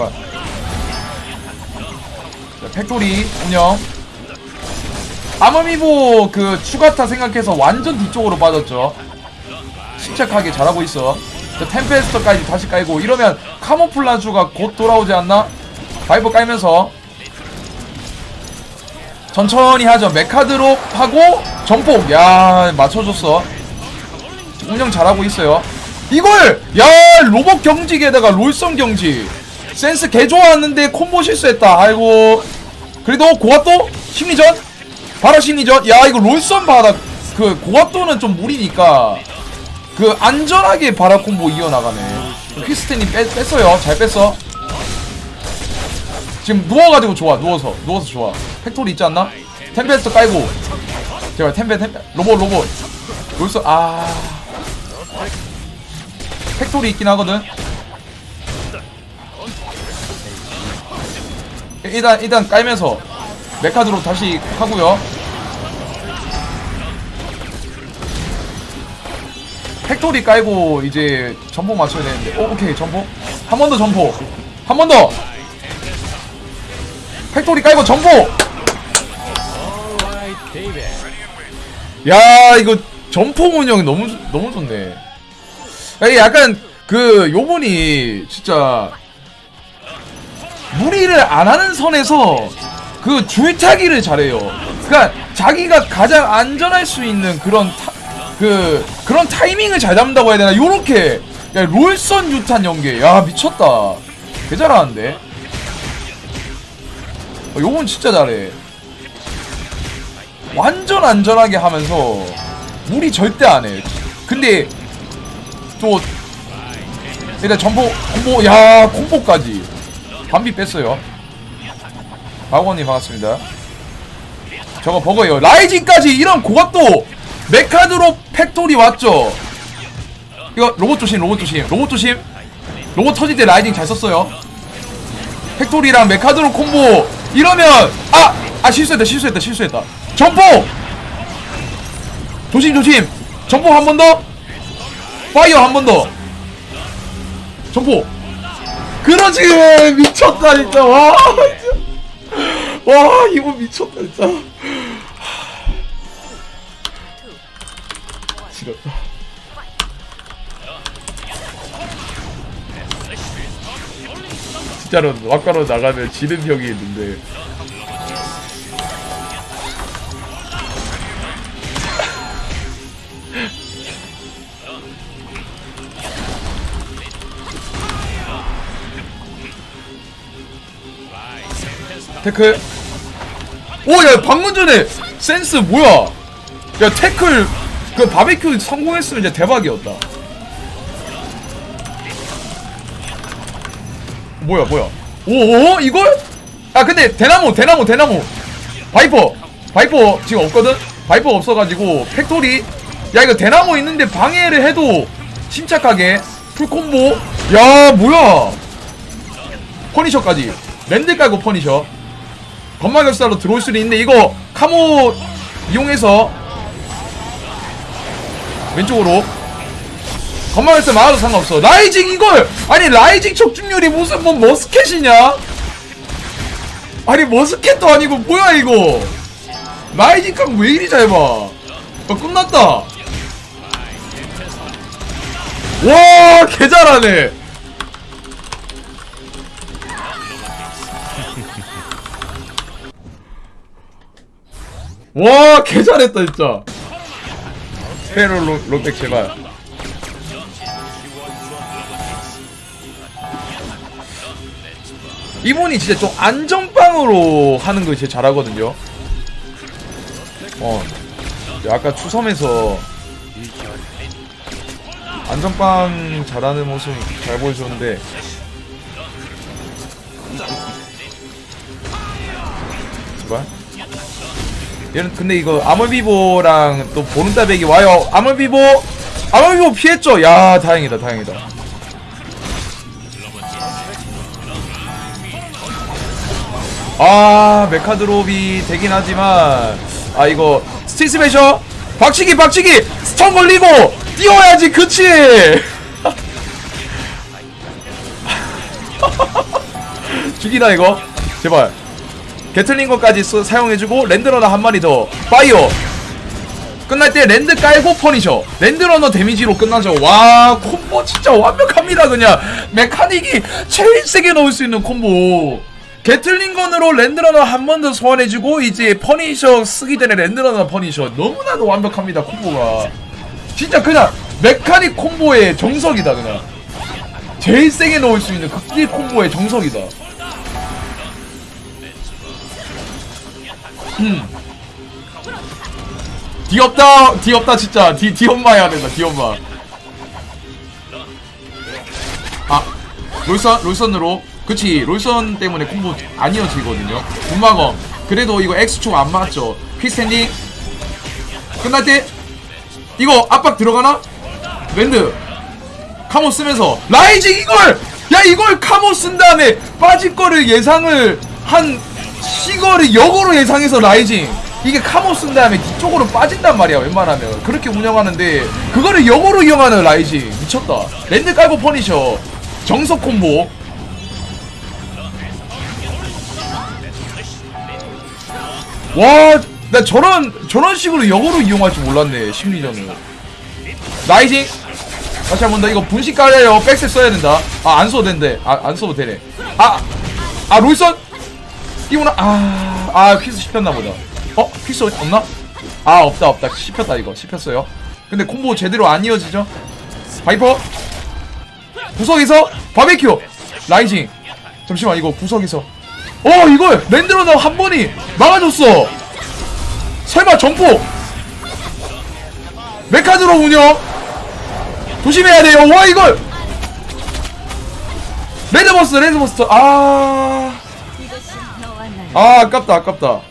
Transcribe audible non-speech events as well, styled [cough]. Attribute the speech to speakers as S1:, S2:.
S1: 제발 자, 팩토리 운영. 아머미보 그 추가타 생각해서 완전 뒤쪽으로 빠졌죠. 침착하게 잘하고 있어. 자, 템페스터까지 다시 깔고 이러면 카모플라주가 곧 돌아오지 않나? 바이버 깔면서. 천천히 하죠. 메카드롭 하고 전폭. 야 맞춰줬어. 운영 잘하고 있어요. 이걸 야 로봇 경직에다가 롤성 경직 센스 개 좋았는데 콤보 실수했다. 아이고. 그래도 고압도 심리전? 바로 심리전? 야 이거 롤선 바라 그 고압도는 좀 무리니까. 그 안전하게 바라 콤보 이어나가네. 퀴스텐이 뺐, 뺐어요. 잘 뺐어. 지금 누워가지고 좋아. 누워서. 누워서 좋아. 팩토리 있지 않나? 템페스트 깔고. 제발 템페 템페. 로봇 로봇. 롤선 아. 팩토리 있긴 하거든 일단 일단 깔면서 메카드로 다시 하고요. 팩토리 깔고 이제 전폭 맞춰야 되는데. 오 오케이 전폭 한번더 전폭 한번 더. 팩토리 깔고 전폭 야 이거 전폭 운영이 너무 좋- 너무 좋네. 약간 그 요분이 진짜 무리를 안 하는 선에서 그 줄타기를 잘해요. 그러니까 자기가 가장 안전할 수 있는 그런 타, 그 그런 타이밍을 잘 잡는다고 해야 되나? 요렇게 야 롤선 유탄 연계 야 미쳤다. 개 잘하는데. 어, 요건 진짜 잘해. 완전 안전하게 하면서 무리 절대 안 해. 근데 또 일단 전보 콤보 야 콤보까지 반비 뺐어요. 박원님 반갑습니다. 저거 버거예요. 라이징까지 이런 고각도 메카드로 팩토리 왔죠. 이거 로봇 조심, 로봇 조심, 로봇 조심. 로봇 터질 때 라이징 잘 썼어요. 팩토리랑 메카드로 콤보 이러면 아! 아 실수했다 실수했다 실수했다 점포! 조심 조심 점포 한 번 더 파이어 한 번 더 점포 그러지 미쳤다 진짜. 와 진짜. 와 이거 미쳤다 진짜. 지렸다. 진짜로 막가로 나가면 지는 벽이 있는데 태클. 오야 방금 전에 센스 뭐야? 야 태클. 그 바베큐 성공했으면 진짜 대박이었다. 뭐야 뭐야? 오오 이걸? 아 근데 대나무 대나무 대나무. 바이퍼 바이퍼 지금 없거든? 바이퍼 없어가지고 팩토리. 야 이거 대나무 있는데 방해를 해도 침착하게. 풀콤보. 야 뭐야? 퍼니셔까지. 랜드 깔고 퍼니셔 건마 결사로 들어올 수는 있는데 이거 카모 이용해서 왼쪽으로 건마 결사 막아도 상관없어 라이징 이걸 아니 라이징 척중률이 무슨 뭐 머스켓이냐 아니 머스켓도 아니고 뭐야 이거 라이징 깡왜 이리 잘 봐. 어, 끝났다. 와, 개 잘하네. 와, 개 잘했다 진짜. 스페로 로- 롯백 제발. 이분이 진짜 좀 안전빵으로 하는 거 진짜 잘하거든요. 어, 아까 추섬에서 안전빵 잘하는 모습 잘 보여줬는데 제발 얘는 근데 이거 아몰비보랑 또 보른다백이 와요. 아몰비보! 아몰비보 피했죠? 야 다행이다 다행이다. 아 메카드롭이 되긴 하지만 아 이거 스틱 스매셔? 박치기 박치기! 스턴 걸리고 뛰어야지 그치? [laughs] 죽이다 이거. 제발 게틀링거까지 써- 사용해주고 랜드러너 한 마리 더. 파이어. 끝날 때 랜드 깔고 퍼니셔. 랜드러너 데미지로 끝나죠. 와 콤보 진짜 완벽합니다 그냥. 메카닉이 제일 세게 넣을 수 있는 콤보. 게틀링건으로 랜드러너 한 번 더 소환해주고 이제 퍼니셔 쓰기 전에 랜드러너 퍼니셔. 너무나도 완벽합니다 콤보가. 진짜 그냥 메카닉 콤보의 정석이다 그냥. 제일 세게 넣을 수 있는 극딜 콤보의 정석이다 음. 뒤 없다 뒤 없다 진짜. 뒤 뒤 엄마 해야 된다 뒤 엄마. 아 롤선 롤선으로. 그치 롤선 때문에 콤보 안 이어지거든요. 분마검. 그래도 이거 X축 안 맞죠. 퀴스탠딩 끝날 때 이거 압박 들어가나? 랜드. 카모 쓰면서. 라이징 이걸! 야 이걸 카모 쓴 다음에 빠질 거를 예상을 한 시거를 역으로 예상해서 라이징 이게 카모 쓴 다음에 뒤쪽으로 빠진단 말이야 웬만하면 그렇게 운영하는데 그거를 역으로 이용하는 라이징 미쳤다 랜드 깔고 퍼니셔 정석 콤보 와, 나 저런 저런 식으로 역으로 이용할 줄 몰랐네 심리전을. 라이징 다시 한 번 더 이거 분식 깔려요. 백스 써야 된다. 아 안 써도 된대. 아 안 써도 되네. 아, 아 롤선 이거나 아, 아 퀴즈 씹혔나 보다. 어? 퀴즈 없나? 아 없다 없다. 씹혔다 이거. 씹혔어요. 근데 콤보 제대로 안 이어지죠? 바이퍼! 구석에서 바베큐! 라이징! 잠시만 이거 구석에서. 어 이걸 랜드러너 한 번이 막아줬어! 설마 점포! 메카드로 운영! 조심해야 돼요. 와 이걸! 레드버스 레드버스. 아... 아 아깝다 아깝다